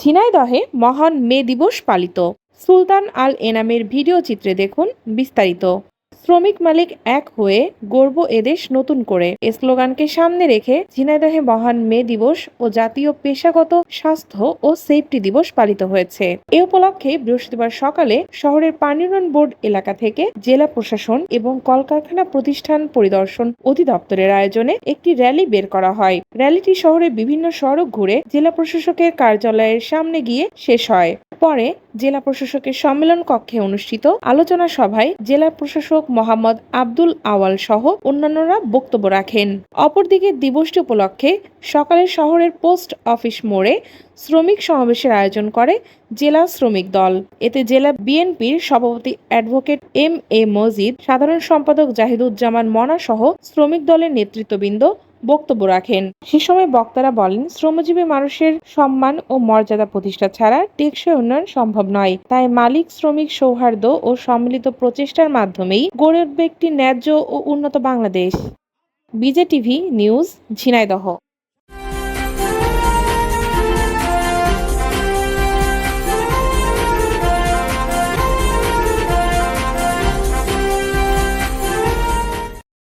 ঝিনাইদহে মহান মে দিবস পালিত। সুলতান আল এনামের ভিডিও চিত্রে দেখুন বিস্তারিত। শ্রমিক মালিক এক হয়ে গর্ব এদেশ নতুন করে। এ স্লোগানকে সামনে রেখে ঝিনাইদহে মহান মে দিবস ও জাতীয় পেশাগত স্বাস্থ্য ও সেফটি দিবস পালিত হয়েছে। এ উপলক্ষে বৃহস্পতিবার সকালে শহরের পানিউন্নয়ন বোর্ড এলাকা থেকে জেলা প্রশাসন এবং কলকারখানা প্রতিষ্ঠান পরিদর্শন অধিদপ্তরের আয়োজনে একটি র্যালি বের করা হয়। র্যালিটি শহরের বিভিন্ন সড়ক ঘুরে জেলা প্রশাসকের কার্যালয়ের সামনে গিয়ে শেষ হয়। পরে জেলা প্রশাসকের সম্মেলন কক্ষে অনুষ্ঠিত আলোচনা সভায় জেলা প্রশাসক মোহাম্মদ আব্দুল আওয়াল সহ অন্যান্যরা বক্তব্য রাখেন। অপরদিকে দিবসটি উপলক্ষে সকালে শহরের পোস্ট অফিস মোড়ে শ্রমিক সমাবেশের আয়োজন করে জেলা শ্রমিক দল। এতে জেলা বিএনপির সভাপতি অ্যাডভোকেট এম এ মজিদ, সাধারণ সম্পাদক জাহিদুজ্জামান মনা সহ শ্রমিক দলের নেতৃত্ববৃন্দ বক্তব্য রাখেন। সে সময় বক্তারা বলেন, শ্রমজীবী মানুষের সম্মান ও মর্যাদা প্রতিষ্ঠা ছাড়া টেকসই উন্নয়ন সম্ভব নয়। তাই মালিক, শ্রমিক সৌহার্দ্য ও সম্মিলিত প্রচেষ্টার মাধ্যমেই গড়ে উঠবে একটি ন্যায্য ও উন্নত বাংলাদেশ। বিজে টিভি নিউজ, ঝিনাইদহ।